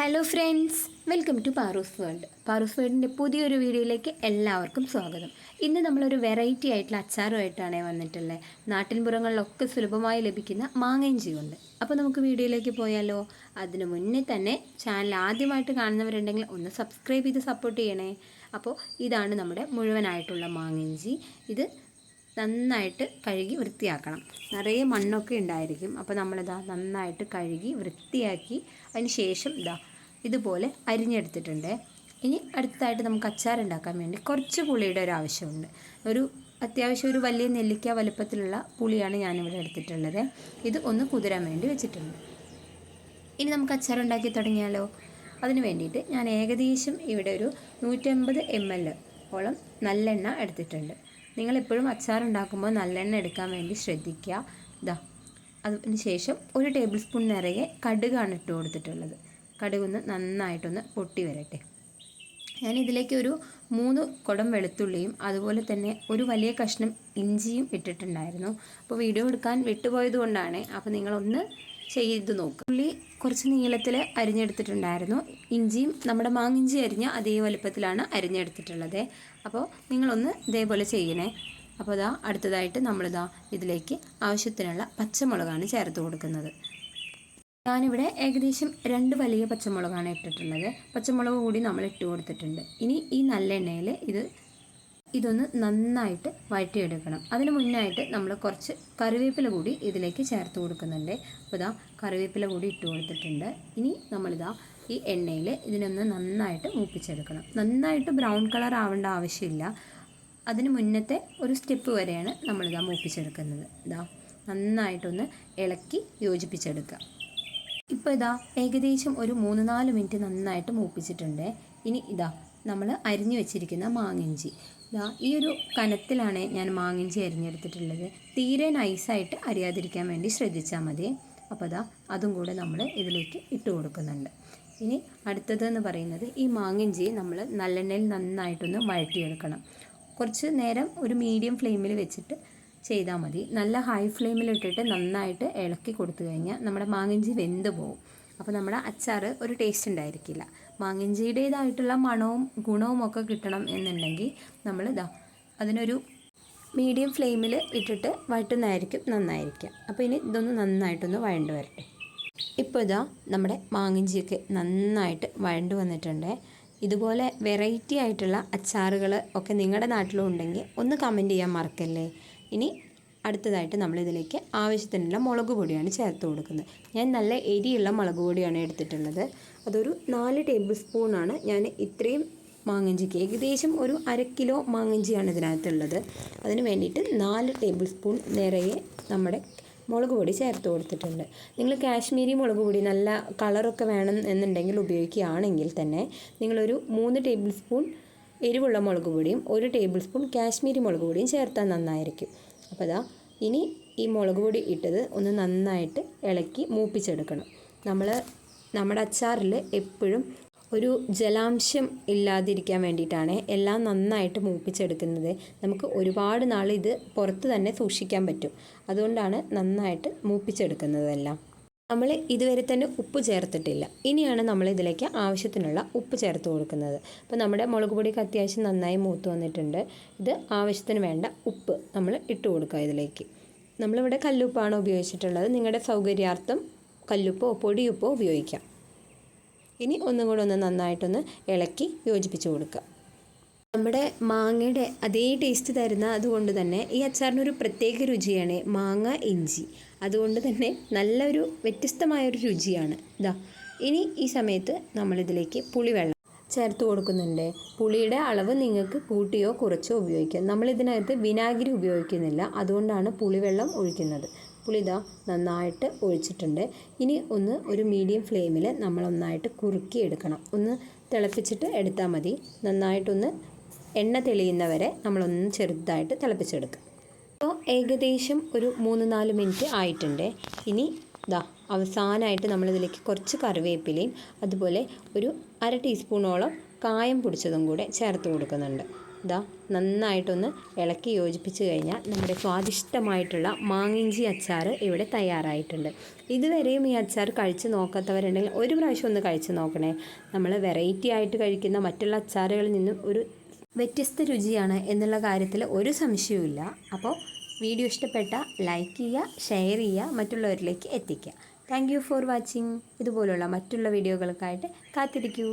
Hello friends welcome to Paaru's world Paaru's വേൾഡിന്റെ പുതിയൊരു വീഡിയോയിലേക്ക് എല്ലാവർക്കും സ്വാഗതം. ഇന്ന് നമ്മളൊരു വെറൈറ്റി ആയിട്ടുള്ള അച്ചാറുമായിട്ടാണ് വന്നിട്ടുള്ളത് നാട്ടിൻപുറങ്ങളിലൊക്കെ സുലഭമായി ലഭിക്കുന്ന മാങ്ങയിഞ്ചി കൊണ്ട് അപ്പോൾ നമുക്ക് വീഡിയോയിലേക്ക് പോയാലോ? അതിനു മുന്നേ തന്നെ ചാനൽ ആദ്യമായിട്ട് കാണുന്നവരുണ്ടെങ്കിൽ ഒന്ന് സബ്സ്ക്രൈബ് ചെയ്ത് സപ്പോർട്ട് ചെയ്യണേ. അപ്പോൾ ഇതാണ് നമ്മുടെ മുഴുവനായിട്ടുള്ള മാങ്ങയിഞ്ചി ഇത് നന്നായിട്ട് കഴുകി വൃത്തിയാക്കണം. നിറയെ മണ്ണൊക്കെ ഉണ്ടായിരിക്കും. അപ്പോൾ നമ്മളിതാ നന്നായിട്ട് കഴുകി വൃത്തിയാക്കി. അതിന് ശേഷം ഇതാ ഇതുപോലെ അരിഞ്ഞെടുത്തിട്ടുണ്ട്. ഇനി അടുത്തതായിട്ട് നമുക്ക് അച്ചാർ ഉണ്ടാക്കാൻ വേണ്ടി കുറച്ച് പുളിയുടെ ഒരു ആവശ്യമുണ്ട്. ഒരു അത്യാവശ്യം ഒരു വലിയ നെല്ലിക്ക വലുപ്പത്തിലുള്ള പുളിയാണ് ഞാനിവിടെ എടുത്തിട്ടുള്ളത്. ഇത് ഒന്ന് കുതിരാൻ വേണ്ടി വെച്ചിട്ടുണ്ട്. ഇനി നമുക്ക് അച്ചാർ ഉണ്ടാക്കി തുടങ്ങിയാലോ? അതിന് വേണ്ടിയിട്ട് ഞാൻ ഏകദേശം ഇവിടെ ഒരു നൂറ്റമ്പത് എം എൽ ഓളം നല്ലെണ്ണ എടുത്തിട്ടുണ്ട്. നിങ്ങളെപ്പോഴും അച്ചാർ ഉണ്ടാക്കുമ്പോൾ നല്ലെണ്ണ എടുക്കാൻ വേണ്ടി ശ്രദ്ധിക്കുക. ഇതാ അതിന് ശേഷം ഒരു ടേബിൾ സ്പൂൺ നിറയെ കടുകാണ് ഇട്ട് കൊടുത്തിട്ടുള്ളത്. കടുകൊന്ന് നന്നായിട്ടൊന്ന് പൊട്ടി വരട്ടെ. ഞാൻ ഇതിലേക്ക് ഒരു മൂന്ന് കുടം വെളുത്തുള്ളിയും അതുപോലെ തന്നെ ഒരു വലിയ കഷ്ണം ഇഞ്ചിയും ഇട്ടിട്ടുണ്ടായിരുന്നു. അപ്പോൾ വീഡിയോ എടുക്കാൻ വിട്ടുപോയത് കൊണ്ടാണ് അപ്പോൾ നിങ്ങളൊന്ന് ചെയ്ത് നോക്കുക ഉള്ളി കുറച്ച് നീളത്തിൽ അരിഞ്ഞെടുത്തിട്ടുണ്ടായിരുന്നു. ഇഞ്ചിയും നമ്മുടെ മാങ്ങിഞ്ചി അരിഞ്ഞ അതേ വലുപ്പത്തിലാണ് അരിഞ്ഞെടുത്തിട്ടുള്ളത്. അപ്പോൾ നിങ്ങളൊന്ന് ഇതേപോലെ ചെയ്യണേ. അപ്പോൾ ഇതാ അടുത്തതായിട്ട് നമ്മളിതാ ഇതിലേക്ക് ആവശ്യത്തിനുള്ള പച്ചമുളകാണ് ചേർത്ത് കൊടുക്കുന്നത്. ഞാനിവിടെ ഏകദേശം രണ്ട് വലിയ പച്ചമുളകാണ് ഇട്ടിട്ടുള്ളത്. പച്ചമുളക് കൂടി നമ്മൾ ഇട്ട് കൊടുത്തിട്ടുണ്ട്. ഇനി ഈ നല്ല എണ്ണയിൽ ഇത് ഇതൊന്ന് നന്നായിട്ട് വഴറ്റിയെടുക്കണം. അതിന് മുന്നായിട്ട് നമ്മൾ കുറച്ച് കറിവേപ്പില കൂടി ഇതിലേക്ക് ചേർത്ത് കൊടുക്കുന്നുണ്ട്. അപ്പോൾ ഇതാ കറിവേപ്പില കൂടി ഇട്ട് കൊടുത്തിട്ടുണ്ട്. ഇനി നമ്മളിതാ ഈ എണ്ണയിൽ ഇതിനൊന്ന് നന്നായിട്ട് മൂപ്പിച്ചെടുക്കണം. നന്നായിട്ട് ബ്രൗൺ കളർ ആവേണ്ട ആവശ്യമില്ല. അതിന് മുന്നത്തെ ഒരു സ്റ്റെപ്പ് വരെയാണ് നമ്മളിതാ മൂപ്പിച്ചെടുക്കുന്നത്. ഇതാ നന്നായിട്ടൊന്ന് ഇളക്കി യോജിപ്പിച്ചെടുക്കുക. ഇപ്പോൾ ഇതാ ഏകദേശം ഒരു മൂന്ന് നാല് മിനിറ്റ് നന്നായിട്ട് മൂപ്പിച്ചിട്ടുണ്ട്. ഇനി ഇതാ നമ്മൾ അരിഞ്ഞു വെച്ചിരിക്കുന്ന മാങ്ങിഞ്ചി. ഇതാ ഈ ഒരു കനത്തിലാണ് ഞാൻ മാങ്ങിഞ്ചി അരിഞ്ഞെടുത്തിട്ടുള്ളത്. തീരെ നൈസായിട്ട് അരിയാതിരിക്കാൻ വേണ്ടി ശ്രദ്ധിച്ചാൽ മതി. അപ്പോൾ ഇതാ അതും കൂടെ നമ്മൾ ഇതിലേക്ക് ഇട്ട് കൊടുക്കുന്നുണ്ട്. ഇനി അടുത്തതെന്ന് പറയുന്നത് ഈ മാങ്ങിഞ്ചി നമ്മൾ നല്ലെണ്ണയിൽ നന്നായിട്ടൊന്ന് വഴറ്റിയെടുക്കണം. കുറച്ച് നേരം ഒരു മീഡിയം ഫ്ലെയിമിൽ വെച്ചിട്ട് ചെയ്താൽ മതി. നല്ല ഹൈ ഫ്ലെയിമിലിട്ടിട്ട് നന്നായിട്ട് ഇളക്കി കൊടുത്തു കഴിഞ്ഞാൽ നമ്മുടെ മാങ്ങിഞ്ചി വെന്ത് പോകും അപ്പോൾ നമ്മുടെ അച്ചാർ ഒരു ടേസ്റ്റ് ഉണ്ടായിരിക്കില്ല. മാങ്ങിഞ്ചിയുടേതായിട്ടുള്ള മണവും ഗുണവും ഒക്കെ കിട്ടണം എന്നുണ്ടെങ്കിൽ നമ്മൾ ഇതാ അതിനൊരു മീഡിയം ഫ്ലെയിമിൽ ഇട്ടിട്ട് വഴറ്റുന്നതായിരിക്കും നന്നായിരിക്കുക അപ്പോൾ ഇനി ഇതൊന്ന് നന്നായിട്ടൊന്ന് വഴണ്ട് വരട്ടെ. ഇപ്പോൾ ഇതാ നമ്മുടെ മാങ്ങിഞ്ചിയൊക്കെ നന്നായിട്ട് വഴണ്ട് വന്നിട്ടുണ്ട്. ഇതുപോലെ വെറൈറ്റി ആയിട്ടുള്ള അച്ചാറുകൾ ഒക്കെ നിങ്ങളുടെ നാട്ടിലും ഉണ്ടെങ്കിൽ ഒന്ന് കമന്റ് ചെയ്യാൻ മറക്കല്ലേ? ഇനി അടുത്തതായിട്ട് നമ്മളിതിലേക്ക് ആവശ്യത്തിനുള്ള മുളക് പൊടിയാണ് ചേർത്ത് കൊടുക്കുന്നത്. ഞാൻ നല്ല എരിയുള്ള മുളക് പൊടിയാണ് എടുത്തിട്ടുള്ളത്. അതൊരു നാല് ടേബിൾ സ്പൂണാണ് ഞാൻ ഇത്രയും മാങ്ങഞ്ചിക്ക് ഏകദേശം ഒരു അര കിലോ മാങ്ങഞ്ചിയാണ് ഇതിനകത്തുള്ളത്. അതിന് വേണ്ടിയിട്ട് നാല് ടേബിൾ സ്പൂൺ നിറയെ നമ്മുടെ മുളക് പൊടി ചേർത്ത് കൊടുത്തിട്ടുണ്ട്. നിങ്ങൾ കാശ്മീരി മുളക് പൊടി നല്ല കളറൊക്കെ വേണം എന്നുണ്ടെങ്കിൽ ഉപയോഗിക്കുകയാണെങ്കിൽ തന്നെ നിങ്ങളൊരു മൂന്ന് ടേബിൾ സ്പൂൺ എരിവുള്ള മുളക് പൊടിയും ഒരു ടേബിൾ സ്പൂൺ കാശ്മീരി മുളക് പൊടിയും ചേർത്താൽ നന്നായിരിക്കും. അപ്പോൾ അതാ ഇനി ഈ മുളക് പൊടി ഇട്ടത് ഒന്ന് നന്നായിട്ട് ഇളക്കി മൂപ്പിച്ചെടുക്കണം. നമ്മൾ നമ്മുടെ അച്ചാറിൽ എപ്പോഴും ഒരു ജലാംശം ഇല്ലാതിരിക്കാൻ വേണ്ടിയിട്ടാണ് എല്ലാം നന്നായിട്ട് മൂപ്പിച്ചെടുക്കുന്നത്. നമുക്ക് ഒരുപാട് നാൾ ഇത് പുറത്ത് തന്നെ സൂക്ഷിക്കാൻ പറ്റും. അതുകൊണ്ടാണ് നന്നായിട്ട് മൂപ്പിച്ചെടുക്കുന്നതെല്ലാം. നമ്മൾ ഇതുവരെ തന്നെ ഉപ്പ് ചേർത്തിട്ടില്ല. ഇനിയാണ് നമ്മൾ ഇതിലേക്ക് ആവശ്യത്തിനുള്ള ഉപ്പ് ചേർത്ത് കൊടുക്കുന്നത്. അപ്പോൾ നമ്മുടെ മുളക് പൊടിക്ക് അത്യാവശ്യം നന്നായി മൂത്ത് വന്നിട്ടുണ്ട്. ഇത് ആവശ്യത്തിന് വേണ്ട ഉപ്പ് നമ്മൾ ഇട്ട് കൊടുക്കുക ഇതിലേക്ക്. നമ്മളിവിടെ കല്ലുപ്പാണ് ഉപയോഗിച്ചിട്ടുള്ളത്. നിങ്ങളുടെ സൗകര്യാർത്ഥം കല്ലുപ്പോ പൊടിയുപ്പോ ഉപയോഗിക്കാം. ഇനി ഒന്നും കൂടെ ഒന്ന് നന്നായിട്ടൊന്ന് ഇളക്കി യോജിപ്പിച്ച് കൊടുക്കുക. നമ്മുടെ മാങ്ങയുടെ അതേ ടേസ്റ്റ് തരുന്ന അതുകൊണ്ട് തന്നെ ഈ അച്ചാറിനൊരു പ്രത്യേക രുചിയാണ് മാങ്ങ ഇഞ്ചി. അതുകൊണ്ട് തന്നെ നല്ലൊരു വ്യത്യസ്തമായൊരു രുചിയാണ്. ഇതാ ഇനി ഈ സമയത്ത് നമ്മളിതിലേക്ക് പുളിവെള്ളം ചേർത്ത് കൊടുക്കുന്നുണ്ട്. പുളിയുടെ അളവ് നിങ്ങൾക്ക് കൂട്ടിയോ കുറച്ചോ ഉപയോഗിക്കാം. നമ്മൾ നമ്മളിതിനകത്ത് വിനാഗിരി ഉപയോഗിക്കുന്നില്ല. അതുകൊണ്ടാണ് പുളിവെള്ളം ഒഴിക്കുന്നത്. പുളി ഇതാ നന്നായിട്ട് ഒഴിച്ചിട്ടുണ്ട്. ഇനി ഒന്ന് ഒരു മീഡിയം ഫ്ലെയിമിൽ നമ്മൾ ഒന്നായിട്ട് കുറുക്കി എടുക്കണം ഒന്ന് തിളപ്പിച്ചിട്ട് എടുത്താൽ മതി. നന്നായിട്ടൊന്ന് എണ്ണ തെളിയുന്നവരെ നമ്മളൊന്ന് ചെറുതായിട്ട് തിളപ്പിച്ചെടുക്കുക അപ്പോൾ ഏകദേശം ഒരു മൂന്ന് നാല് മിനിറ്റ് ആയിട്ടുണ്ട്. ഇനി ഇതാ അവസാനമായിട്ട് നമ്മളിതിലേക്ക് കുറച്ച് കറിവേപ്പിലയും അതുപോലെ ഒരു അര ടീസ്പൂണോളം കായം പൊടിച്ചതും കൂടെ ചേർത്ത് കൊടുക്കുന്നുണ്ട്. ഇതാ നന്നായിട്ടൊന്ന് ഇളക്കി യോജിപ്പിച്ച് കഴിഞ്ഞാൽ നമ്മുടെ സ്വാദിഷ്ടമായിട്ടുള്ള മാങ്ങിഞ്ചി അച്ചാർ ഇവിടെ തയ്യാറായിട്ടുണ്ട്. ഇതുവരെയും ഈ അച്ചാർ കഴിച്ച് നോക്കാത്തവരുണ്ടെങ്കിൽ ഒരു പ്രാവശ്യം ഒന്ന് കഴിച്ച് നോക്കണേ. നമ്മൾ വെറൈറ്റി ആയിട്ട് കഴിക്കുന്ന മറ്റുള്ള അച്ചാറുകളിൽ നിന്നും ഒരു വ്യത്യസ്ത രുചിയാണ് എന്നുള്ള കാര്യത്തിൽ ഒരു സംശയവുമില്ല. അപ്പോൾ വീഡിയോ ഇഷ്ടപ്പെട്ട ലൈക്ക് ചെയ്യുക ഷെയർ ചെയ്യുക മറ്റുള്ളവരിലേക്ക് എത്തിക്കുക. താങ്ക് ഫോർ വാച്ചിങ് ഇതുപോലുള്ള മറ്റുള്ള വീഡിയോകൾക്കായിട്ട് കാത്തിരിക്കൂ.